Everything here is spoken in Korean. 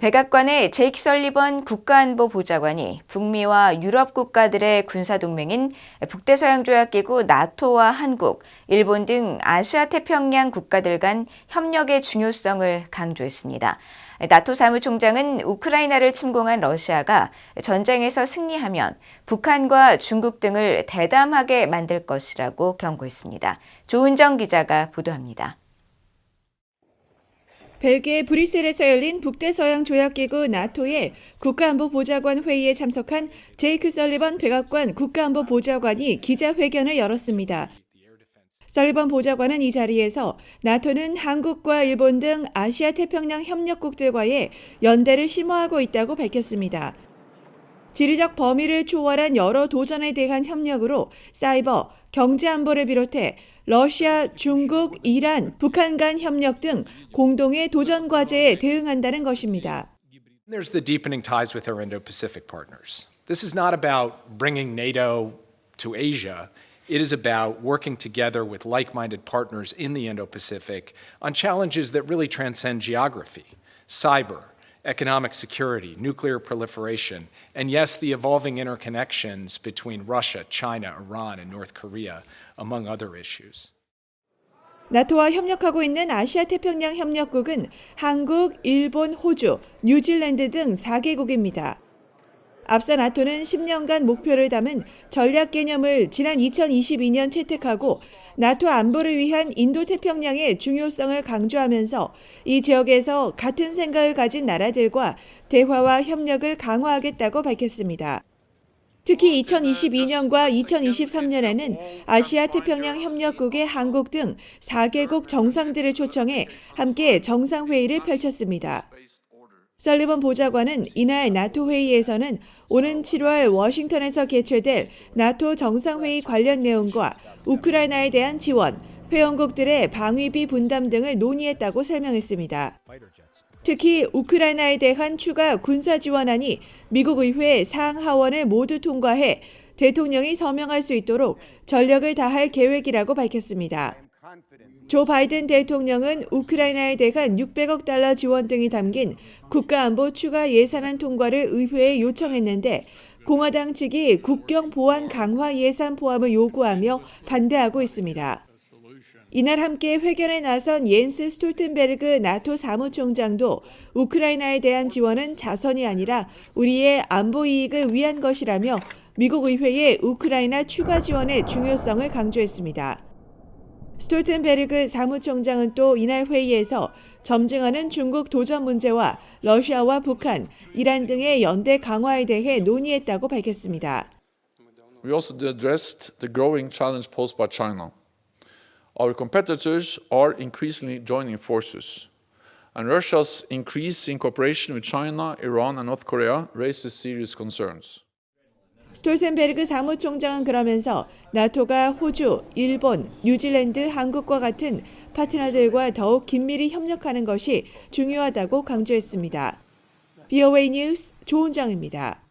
백악관의 제이크 설리번 국가안보보좌관이 북미와 유럽 국가들의 군사동맹인 북대서양조약기구 나토와 한국, 일본 등 아시아 태평양 국가들 간 협력의 중요성을 강조했습니다. 나토 사무총장은 우크라이나를 침공한 러시아가 전쟁에서 승리하면 북한과 중국 등을 대담하게 만들 것이라고 경고했습니다. 조은정 기자가 보도합니다. 벨기에 브뤼셀에서 열린 북대서양 조약기구 나토의 국가안보보좌관 회의에 참석한 제이크 설리번 백악관 국가안보보좌관이 기자회견을 열었습니다. 설리번 보좌관은 이 자리에서 나토는 한국과 일본 등 아시아 태평양 협력국들과의 연대를 심화하고 있다고 밝혔습니다. 지리적 범위를 초월한 여러 도전에 대한 협력으로 사이버, 경제 안보를 비롯해 러시아, 중국, 이란, 북한 간 협력 등 공동의 도전 과제에 대응한다는 것입니다. There's the deepening ties with our Indo Pacific partners. This is not about bringing NATO to Asia. It is about working together with like minded partners in the Indo Pacific on challenges that really transcend geography cyber, economic security, nuclear proliferation, and yes, the evolving interconnections between Russia, China, Iran, and North Korea, among other issues. 나토와 협력하고 있는 아시아 태평양 협력국은 한국, 일본, 호주, 뉴질랜드 등 4개국입니다. 앞서 나토는 10년간 목표를 담은 전략 개념을 지난 2022년 채택하고 나토 안보를 위한 인도 태평양의 중요성을 강조하면서 이 지역에서 같은 생각을 가진 나라들과 대화와 협력을 강화하겠다고 밝혔습니다. 특히 2022년과 2023년에는 아시아 태평양 협력국의 한국 등 4개국 정상들을 초청해 함께 정상회의를 펼쳤습니다. 설리번 보좌관은 이날 나토 회의에서는 오는 7월 워싱턴에서 개최될 나토 정상회의 관련 내용과 우크라이나에 대한 지원, 회원국들의 방위비 분담 등을 논의했다고 설명했습니다. 특히 우크라이나에 대한 추가 군사 지원안이 미국 의회 상하원을 모두 통과해 대통령이 서명할 수 있도록 전력을 다할 계획이라고 밝혔습니다. 조 바이든 대통령은 우크라이나에 대한 600억 달러 지원 등이 담긴 국가안보 추가 예산안 통과를 의회에 요청했는데 공화당 측이 국경 보안 강화 예산 포함을 요구하며 반대하고 있습니다. 이날 함께 회견에 나선 옌스 스톨텐베르그 나토 사무총장도 우크라이나에 대한 지원은 자선이 아니라 우리의 안보 이익을 위한 것이라며 미국 의회의 우크라이나 추가 지원의 중요성을 강조했습니다. 스톨텐베르그 사무총장은 또 이날 회의에서 점증하는 중국 도전 문제와 러시아와 북한, 이란 등의 연대 강화에 대해 논의했다고 밝혔습니다. We also addressed the growing challenge posed by China. Our competitors are increasingly joining forces, and Russia's increasing cooperation with China, Iran, and North Korea raises serious concerns. 스톨텐베르그 사무총장은 그러면서 나토가 호주, 일본, 뉴질랜드, 한국과 같은 파트너들과 더욱 긴밀히 협력하는 것이 중요하다고 강조했습니다. BOA 뉴스 조은정입니다.